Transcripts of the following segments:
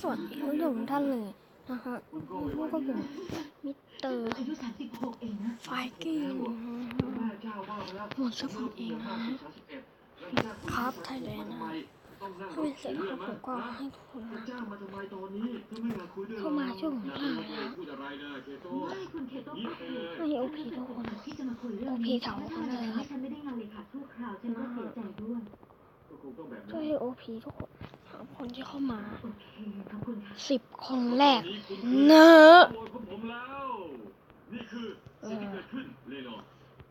สวัสดีผู้ชมท่านเลยนะคะพวกกับผมมิสเตอร์อายุ36เองนะไฟกิ้งหมดสมองเองนะครับไทยแลนด์นะถ้าเป็นเสร็จแล้วผมก็ให้ทุกคนนะจ้างมาทำไมตอนนี้ถ้าไม่มาคุยด้วยเข้ามาช่วยผมหน่อยนะพูดอะไรนะเคโต้ไม่คุณเคโต้ก็คือให้โอพีทุกคนที่จะมาคุยเรื่องโอพีสองคนเลยครับฉันไม่ได้งานเลยค่ะชั่วคราวฉันก็เสียใจด้วยก็คงต้องแบบนั้นช่วยโอพีทุกคนหา คนที่เข้ามาโอเคขอบคุณค่ะสิบคนแรกนี่คุณเนอะขโมยของผมแล้วนี่คือสิ่งที่เกิดขึ้นเลยเนาะ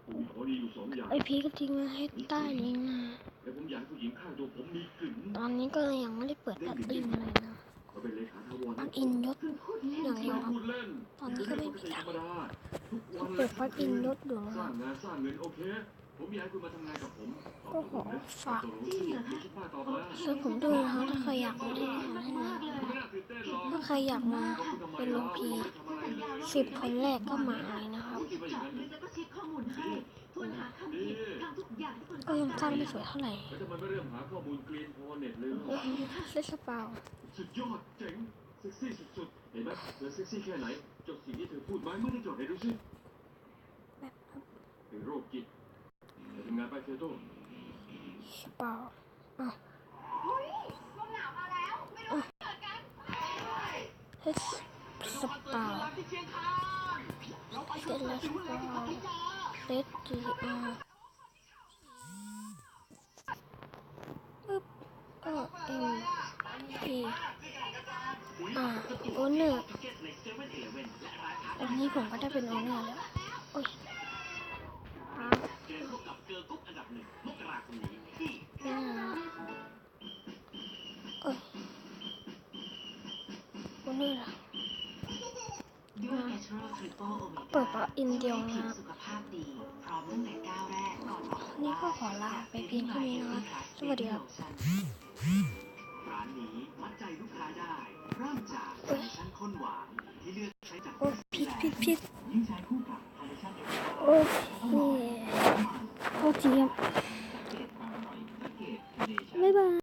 ผมมีของดีอยู่สองอย่างไอพีก็ทิ้งไว้ให้ใต้ลิงก์นะแต่ผมอยากให้ผู้หญิงข้างตัวผมมีกลิ่นตอนนี้ก็ยังไม่ได้เปิดแอดอินเลยนะเขาเป็นเลขาถาวรปลั๊กอินยศคือพูดเล่นอย่างเดียวครับพูดเล่นตอนนี้ก็ไม่มีธรทางรมดาทุกวันเปิดปลั๊กอินยศอยู่นะส ผมอยากให้คุณมาทำงานกับผมก็ขอฝากคิดว่าต่อมาช่วยผมด้วยนะครับถ้าใครอยากมาเล่นมาให้นะไม่น่าตื่นเต้นหรอกถ้าใครอยากมาเป็นลูกพีสิบคนแรกก็มาเลยนะครับก็ยังสร้างไม่สวยเท่าไหร่แล้วทำไม่เริ่มหาข้อมูลกรีนพอเน็ตเลยล่ะเล่นสเปาสุดยอดเจ๋งเซ็กซี่สุดๆเห็นไหมเธอเซ็กซี่แค่ไหนจดสิ่งที่เธอพูดไหมไม่ได้จดไหนดูสิแบบครับเป็นโรคจิต ไปทำงานไปเคโต้สเปาอ้าวเล่นสเปาเล่นแล้วสเปาเล่นจีอาปึ๊บก็เอ็มพีอ่าโอเนอร์อันนี้ผมก็ได้เป็นโอเนอร์แล้ว Triple Omega เปิดปะอินเดียวนะนี่ก็ขอลาไปเพียงเท่านี้นะสวัสดีครับร้านนี้มัดใจลูกค้าได้เริ่มจากเอ้ยชั้นข้นหวานที่เลือกใช้จากโอ้ผิดผิดผิดยิ่งใช้คู่กับคอลเลคชั่นเอ็กซ์โอ้ยโทษทีครับ